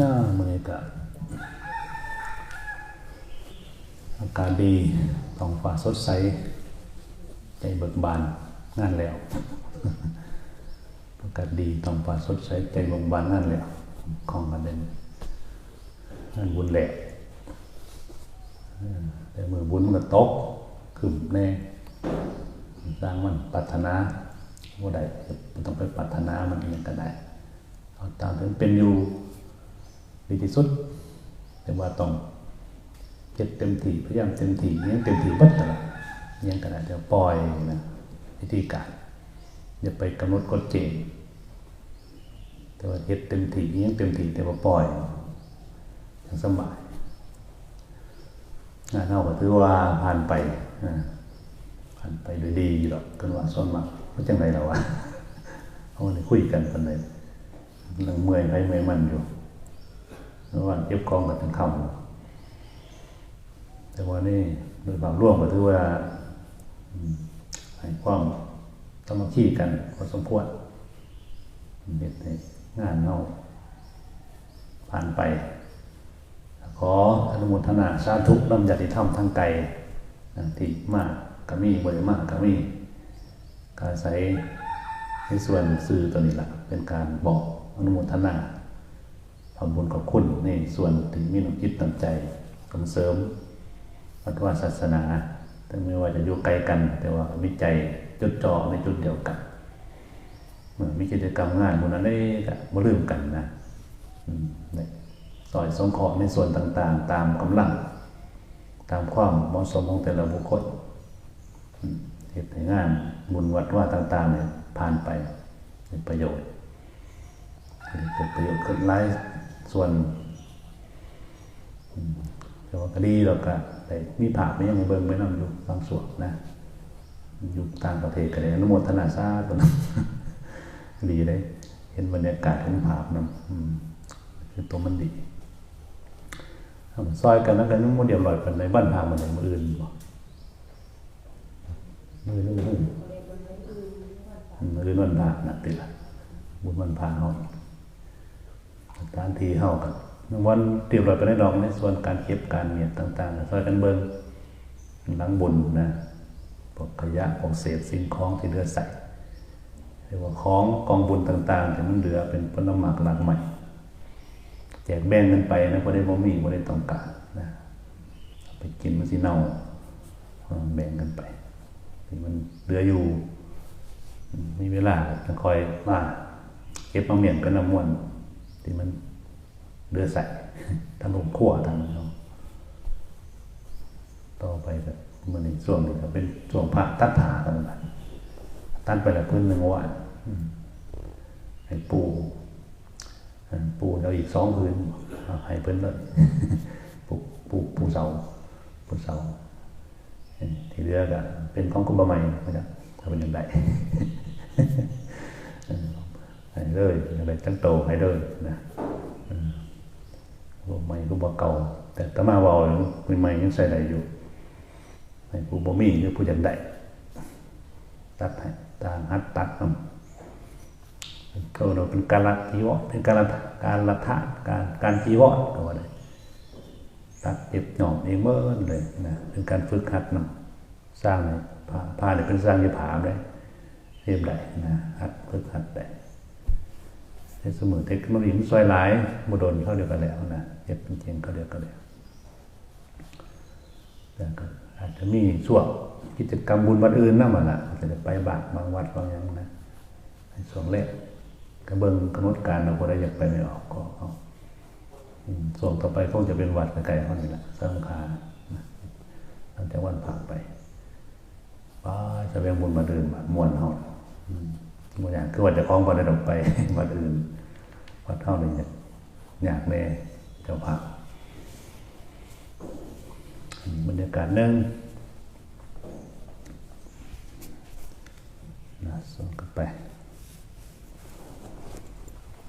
น่ามือกับอากาศดีท้องฟ้าสดใส ใจเบิกบานงานแล้วอากาศดีท้องฟ้าสดใส ใจเบิกบานงานแล้วของกันเป็นงานบุญแหลกแต่มือบุญมันก็ตกขึ้นแน่สร้างมันปรารถนาว่าใดต้องไปปรารถนามันเองก็ได้เอาตามที่มันเป็นอยู่ ดีที่สุด แต่ว่าต้องเจ็ดเต็มที่พยายามเต็มที่ยังเต็มที่บัดตลอดยังก็ได้แต่ปล่อยนะวิธีการอย่าไปกำหนดกฎเกณฑ์แต่ว่าเฮ็ดเต็มที่ยังเต็มที่แต่ว่าปล่อยยังสบายงานเฮาก็ถือว่าผ่านไปผ่านไปด้วยดีหรอกกันว่าส่วนมากว่าจังไดล่ะวะเขาได้คุยกันปานใดเรื่องเมื่อยไผเมื่อยมันอยู่ ว่างเก็บกองกับทั้งคำแต่ว่านี่โดยความร่วมก็ถือว่าให้ความสามัคคีกันพอสมควรเฮ็ดงานเฮาผ่านไป ขออนุโมทนาสาธุน้ำญาติธรรมทางไกลที่มากก็มีบ่ได้มากก็มีก็อาศัยในส่วนสื่อตัวนี้ละเป็นการบอกอนุโมทนา ทำบุญขอบคุณในส่วนที่มีน้ำจิตน้ำใจส่งเสริมวัฒนศาสนาถึงไม่ว่าจะอยู่ไกลกัน แต่ว่ามีใจจดจ่อในจุดเดียวกันเมื่อมีกิจกรรมงานบุญนั้นได้ก็บ่ลืมกันนะอืมได้สอยสงเคราะห์ในส่วนต่างๆ ตามกำลัง ตามความเหมาะสมของแต่ละบุคคลเหตุให้งานบุญวัดว่าต่างๆเนี่ยผ่านไปเป็นประโยชน์เกิดประโยชน์เกิดหลาย ส่วนอืมแต่ว่าดีเราก็แต่มีภาพไม่ยังเบิ่งไม่นำอยู่บางส่วนนะ อยู่ต่างประเทศก็ได้อนุโมทนาสาธุนะดีเลย เห็นบรรยากาศเห็นภาพนะอืมคือตัวมันดีเอามาซอยกันแล้วกันนุ่มเดียวลอยกันในบ้านพามันในมืออื่นบ่มืออื่นมืออื่นมืออื่นวันพานักติละบุญวันพาเฮา ตานทีเฮากันวันเตรียมลอยไปในดอกในส่วนการเก็บการเมียต่างๆซอยกันเบิ่งหลังบุญนะพวกขยะพวกเศษสิ่งของที่เหลือใส่เรียกว่าของกองบุญต่างๆที่มันเหลือเป็นผลไม้หลักใหม่แจกแบ่งกันไปนะพอได้บ่มีบ่ได้ต้องการนะไปกินมันสิเน่าแบ่งกันไปที่มันเหลืออยู่มมีเวลาจะคอยมาเก็บมาเมียนกันน้ำมวน ที่มันเลือใส่ทั้งลงขั้วทั้งเนาะต่อไปก็มันในช่วงนี้ก็เป็นช่วงพระตัดถากันนั่นตัดไปแล้วพื้นหนึ่งวันให้ปูปูเราอีกสองคืนให้เพิ่นเลยปูปูปูเสาปูเสาที่เหลือก็เป็นของคุณบะใหม่ไม่ได้ถ้าเป็นอย่างไร ให้เลยอะไรตั้งโตให้เลยนะอืมใหม่ก็บ่เก่า แต่ตมาเวาเป็นใหม่ยังใส่ได้อยู่ให้ผู้บ่มีหรือผู้จังได้ตัดให้ต่างหัดตัดนำก็เราเป็นการละจีวรเป็นการละการละทะการการจีวรก็ว่าได้ตัดเก็บหน่อมเองเมื่อเลยนะเป็นการฝึกหัดนำสร้างเลยผ้าผ้าเนี่ยเป็นสร้างยี่ผาได้เรียบได้นะหัดฝึกหัดได้ ในสมุนเทคโนโลยีมันซอยหลายบดนเข้าเดียวกันแล้วนะเก็บเป็นเจงเข้าเดียวกันแล้วแต่ก็อาจจะมีช่วงกิจกรรมบุญวัดอื่นนั่นแหละอาจจะไปบางบางวัดบางอย่างนะในช่วงแรกกระเบิงกำหนดการเราก็ได้อยากไปไม่ออกก็เอาส่วนต่อไปคงจะเป็นวัดไกลๆเขานี่แหละสร้างคานะตั้งแต่วันผ่านไปป้าจะเบียงบุญมาเดินมามวนเขา บางอย่างคือว่าจะคล้องวัดได้ดอกไปวัดอื่นวัดเท่านี้อยากอยากแน่เจ้าพักบรรยากาศหนึ่งนะส่งกันไป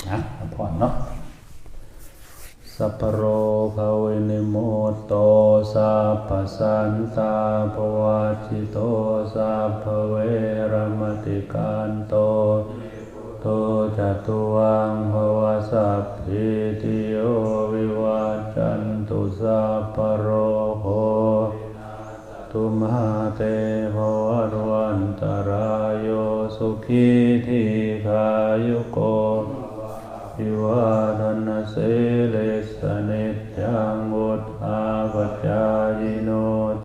นะพ่อเนาะ สัพพโรภเวนิโมตโตสัพพสันตาภวาจิโตสัพพเวรมติการโตโตจตุวังภวสัพพิติโยวิวัจจันตุสัพโรโคตุมหาเตภวัตวันตรายโยสุขีทีขายุโกิวาทนาเสลสนิจังวุธาปัจาย